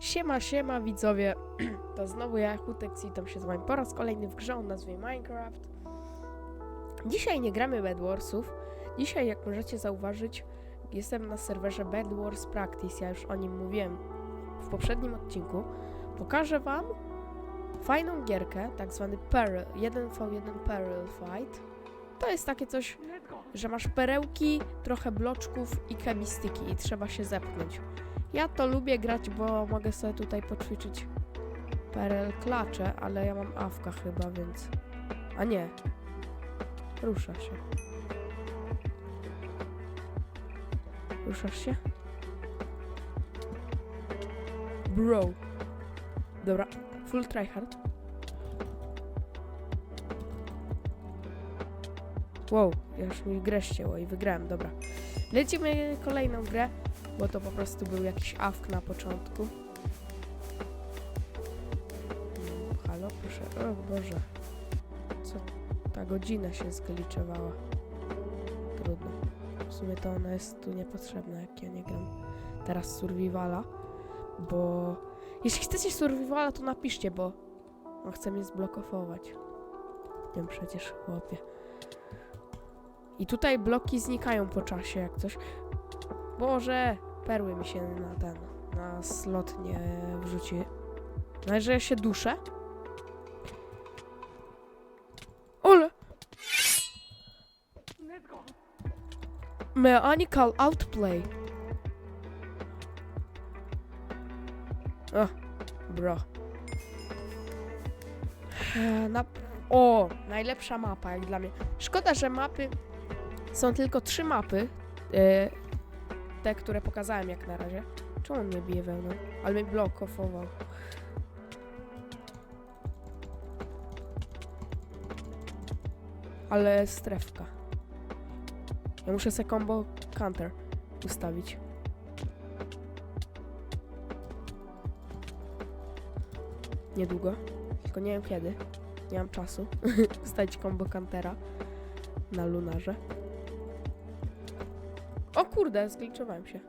Siema, siema widzowie, to znowu ja, Hutex i tam się z wami po raz kolejny w grze o nazwie Minecraft. Dzisiaj nie gramy Bed Warsów, dzisiaj jak możecie zauważyć jestem na serwerze Bed Wars Practice, ja już o nim mówiłem w poprzednim odcinku. Pokażę wam fajną gierkę, tak zwany Peril, 1v1 Peril Fight. To jest takie coś, że masz perełki, trochę bloczków i chemistyki i trzeba się zepchnąć. Ja to lubię grać, bo mogę sobie tutaj poćwiczyć perel klacze, ale ja mam awka chyba, więc... A nie. Rusza się. Ruszasz się? Bro. Dobra, full tryhard. Wow, już mi grę ścięło i wygrałem, dobra. Lecimy kolejną grę, bo to po prostu był jakiś awk na początku. Mm, Halo, proszę. O Boże. Co? Ta godzina się zgliczowała. Trudno. W sumie to ona jest tu niepotrzebna, jak ja nie gram teraz survivala, bo jeśli chcecie survivala, to napiszcie, bo on chce mnie zblokować. Wiem przecież, chłopie. I tutaj bloki znikają po czasie, jak coś. Boże, perły mi się na ten, na slot nie wrzuci. No, że ja się duszę. Ole! Mechanical outplay. O, bro. Eee, Na... O, najlepsza mapa jak dla mnie. Szkoda, że mapy są tylko trzy mapy. e, te, które pokazałem jak na razie. Czemu on mnie bije wełną? Ale mnie blokował. Ale strefka. Ja muszę sobie combo counter ustawić. Niedługo. Tylko nie wiem kiedy. Nie mam czasu. Ustawić combo countera na lunarze. O kurde, zgliczowałem się.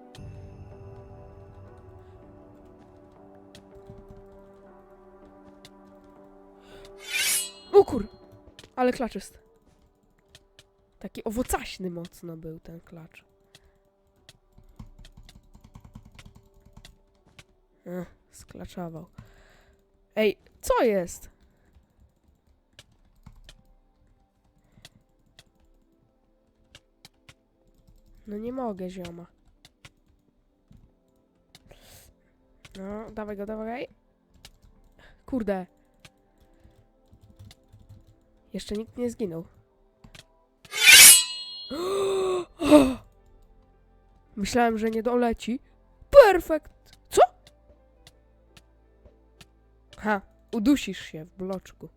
O kur... Ale klacz jest. Taki owocaśny mocno był ten klacz. Ech, sklaczował. Ej, co jest? No nie mogę, zioma. No, dawaj go, dawaj. Kurde. Jeszcze nikt nie zginął. Myślałem, że nie doleci. Perfekt! Co? Ha, udusisz się w bloczku.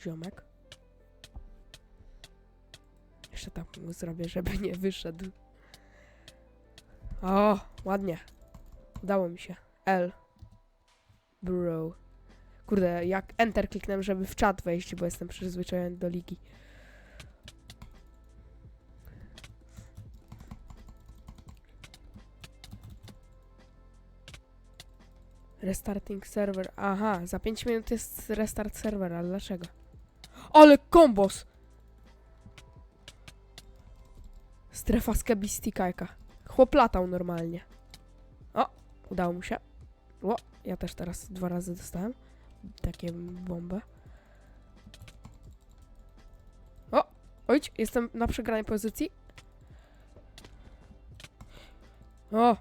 Ziomek. Jeszcze tak mu zrobię, żeby nie wyszedł. O, ładnie. Udało mi się. L. Bro. Kurde, jak Enter kliknę, żeby w czat wejść, bo jestem przyzwyczajony do ligi. Restarting server. Aha, za 5 minut jest restart serwera, dlaczego? Ale kombos! Strefa skabistikajka. Chłop latał normalnie. O, udało mu się. O, ja też teraz dwa razy dostałem. Takie bombę. O, ojcz, jestem na przegranej pozycji. O!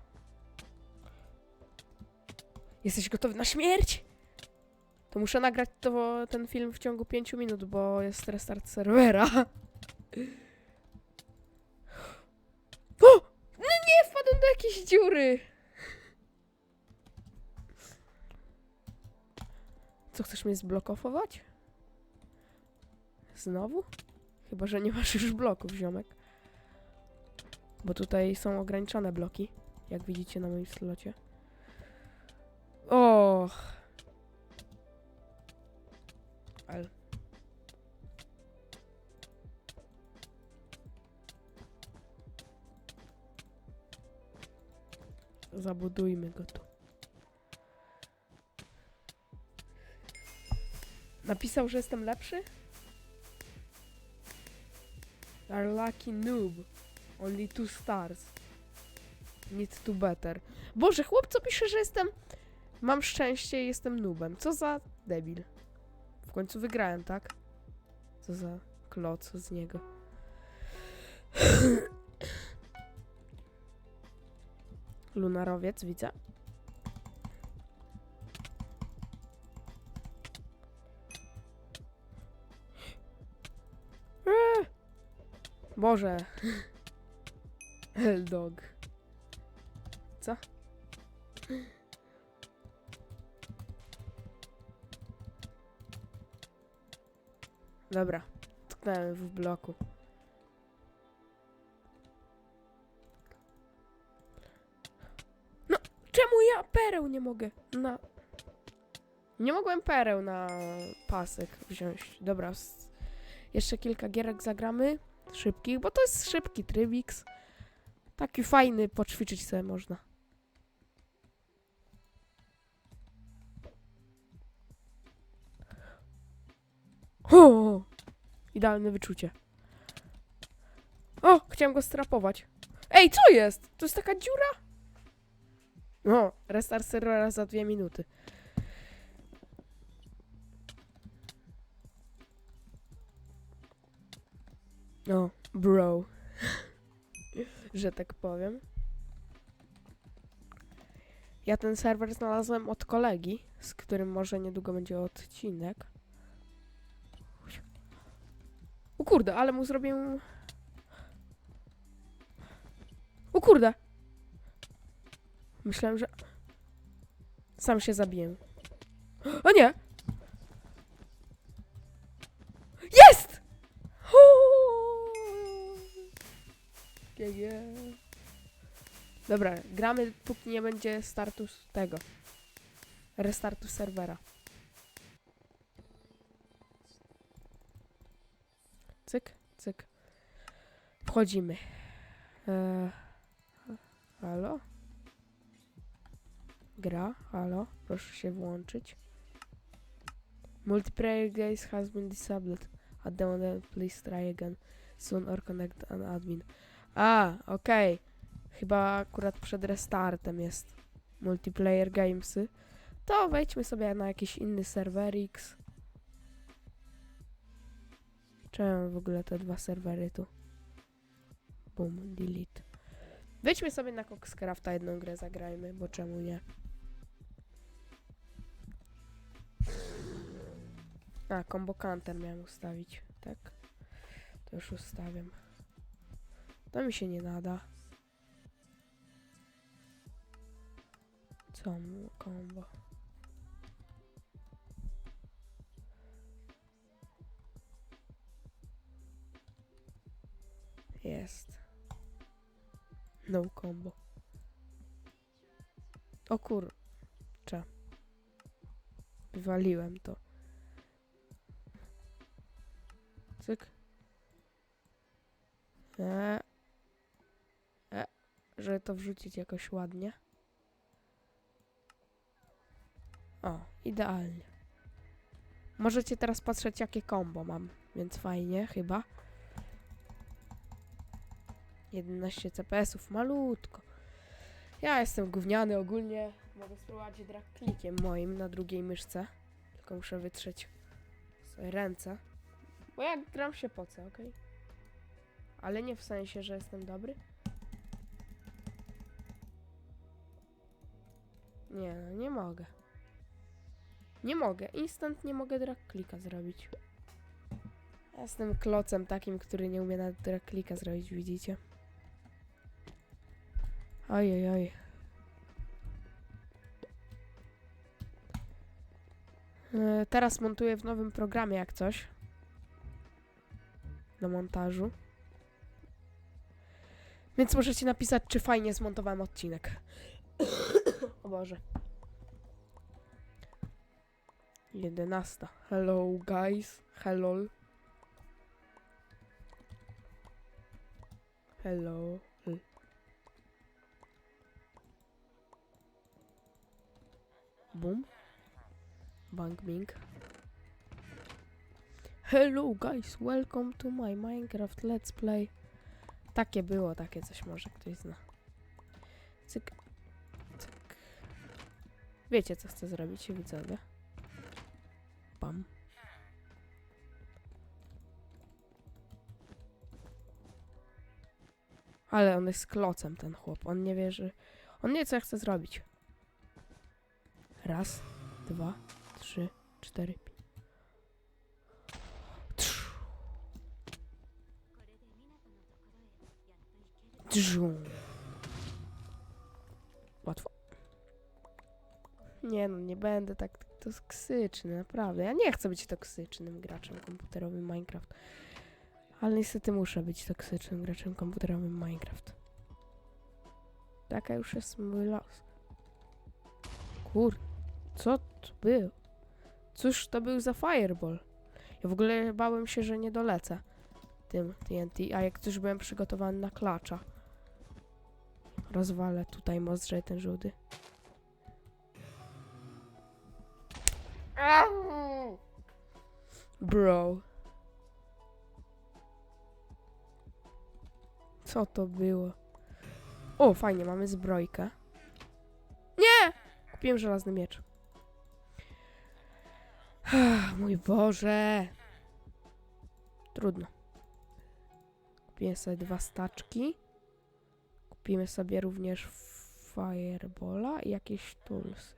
Jesteś gotowy na śmierć? To muszę nagrać to, ten film w ciągu 5 minut, bo jest restart serwera. do jakiejś dziury. Co, chcesz mnie zblokować? Znowu? Chyba, że nie masz już bloków, ziomek. Bo tutaj są ograniczone bloki, jak widzicie na moim slocie. Och. zabudujmy go tu. Napisał, że jestem lepszy? Are lucky noob. Only two stars. Need to better. Boże, chłopco pisze, że jestem... Mam szczęście i jestem noobem. Co za debil. W końcu wygrałem, tak? Co za kloc z niego. Lunarowiec, widzę. Eee. Boże. Eldog. Co? Dobra, tknąłem w bloku. Nie mogę na... Nie mogłem pereł na pasek wziąć. Dobra, jeszcze kilka gierek zagramy. Szybkich, bo to jest szybki trybix. Taki fajny, poćwiczyć sobie można. O! Idealne wyczucie. O! Chciałem go strapować. Ej, co jest? To jest taka dziura? No, restart serwera za dwie minuty. No, bro. Że tak powiem. Ja ten serwer znalazłem od kolegi, z którym może niedługo będzie odcinek. O kurde, ale mu zrobię... O kurde! Myślałem, że... Sam się zabiję. O nie! Jest! GG. Dobra, gramy póki nie będzie startu tego. Restartu serwera. Cyk, cyk. Wchodzimy. Eee, halo? Gra, halo? Proszę się włączyć. Multiplayer guys has been disabled. At the moment, please try again soon or connect an admin. A, okej. Chyba akurat przed restartem jest multiplayer gamesy. To wejdźmy sobie na jakiś inny serwer X. Czemu w ogóle te dwa serwery tu? Boom, delete. Wejdźmy sobie na Coxcrafta jedną grę zagrajmy, bo czemu nie? A, combo counter miałem ustawić, tak? To już ustawiam. To mi się nie nada. Co combo? Jest. No combo. O kurczę. Wywaliłem to. Cyk. E. E. Żeby to wrzucić jakoś ładnie. O, idealnie. Możecie teraz patrzeć, jakie combo mam, więc fajnie chyba. 11 CPS-ów, malutko. Ja jestem gówniany ogólnie. Mogę spróbować drag klikiem moim na drugiej myszce. Tylko muszę wytrzeć sobie ręce. Bo jak gram się pocę, ok? Ale nie w sensie, że jestem dobry. Nie, no nie mogę. Nie mogę. Instant nie mogę drag klika zrobić. Ja Jestem klocem takim, który nie umie na drag klika zrobić, widzicie? Oj, oj, oj. E, Teraz montuję w nowym programie jak coś. Do montażu. Więc możecie napisać, czy fajnie zmontowałem odcinek. o Boże. 11. Hello, guys. Hello. Hello. L- Boom. Bang, bing. Hello guys, welcome to my Minecraft Let's Play. Takie było, takie coś może ktoś zna. Cyk. Cyk. Wiecie co chcę zrobić, widzowie. Pam. Ale on jest klocem, ten chłop. On nie wierzy. On nie wie, co ja chcę zrobić. Raz, dwa, trzy, cztery, pięć. Dżum. Łatwo. Nie no, nie będę tak toksyczny, naprawdę. Ja nie chcę być toksycznym graczem komputerowym Minecraft. Ale niestety muszę być toksycznym graczem komputerowym Minecraft. Taka już jest mój los. Kur... Co to był? Cóż to był za fireball? Ja w ogóle bałem się, że nie dolecę tym TNT, a jak coś byłem przygotowany na klacza. Rozwalę tutaj most, że ten żółty. Bro. Co to było? O, fajnie, mamy zbrojkę. Nie! Kupiłem żelazny miecz. Mój Boże. Trudno. Kupiłem sobie dwa staczki. Kupimy sobie również Firebola i jakieś toolsy.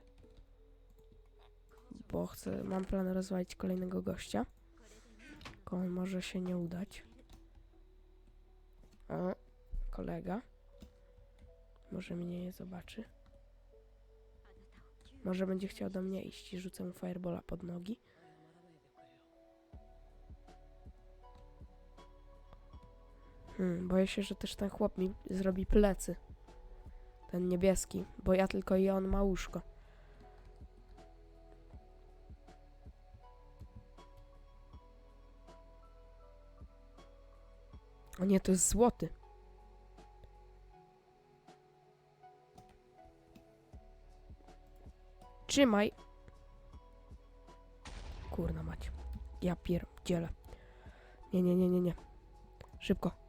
Bo chcę, mam plan rozwalić kolejnego gościa. Tylko on może się nie udać. O, kolega. Może mnie nie zobaczy. Może będzie chciał do mnie iść i rzucę mu firebola pod nogi. Hmm, boję się, że też ten chłop mi zrobi plecy. Ten niebieski, bo ja tylko i on ma łóżko. O nie, to jest złoty. Trzymaj. Kurna mać. Ja pierdzielę. Nie, nie, nie, nie, nie. Szybko.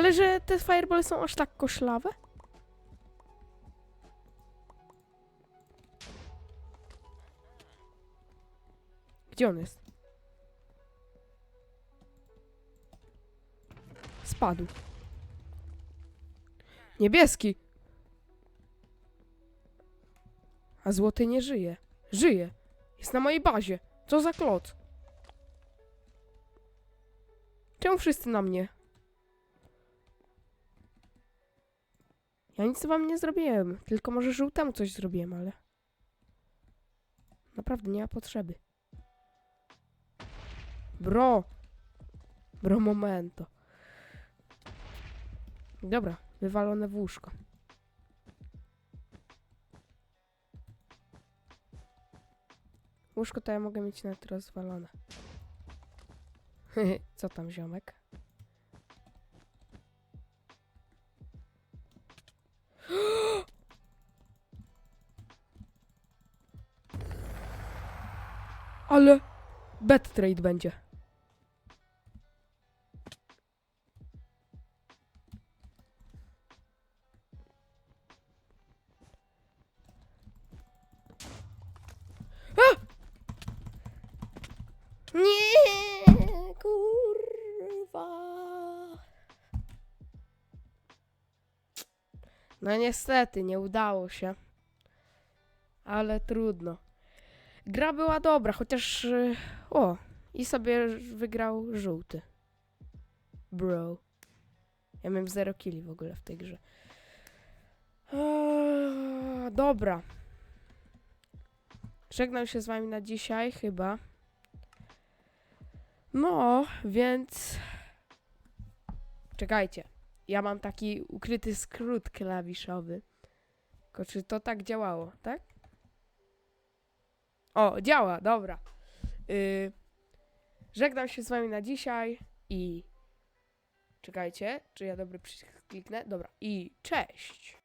Ale że te fireball są aż tak koszlawe? Gdzie on jest? Spadł. Niebieski. A złoty nie żyje. Żyje. Jest na mojej bazie. Co za klot? Czemu wszyscy na mnie? Ja nic wam nie zrobiłem. Tylko może żółtemu coś zrobiłem, ale... Naprawdę nie ma potrzeby. Bro. Bro, momento. Dobra, wywalone w łóżko. Łóżko to ja mogę mieć nawet rozwalone. Co tam, ziomek? Ale bet trade będzie. Nie, kurwa. No niestety, nie udało się. Ale trudno. Gra była dobra, chociaż... y, O, i sobie wygrał żółty. Bro. Ja miałem 0 killi w ogóle w tej grze. Eee, dobra. Żegnam się z wami na dzisiaj, chyba. No, więc. Czekajcie. Ja mam taki ukryty skrót klawiszowy. Tylko czy to tak działało, tak? O, działa, dobra. Yy, żegnam się z wami na dzisiaj i. Czekajcie, czy ja dobry przycisk kliknę? Dobra, i cześć.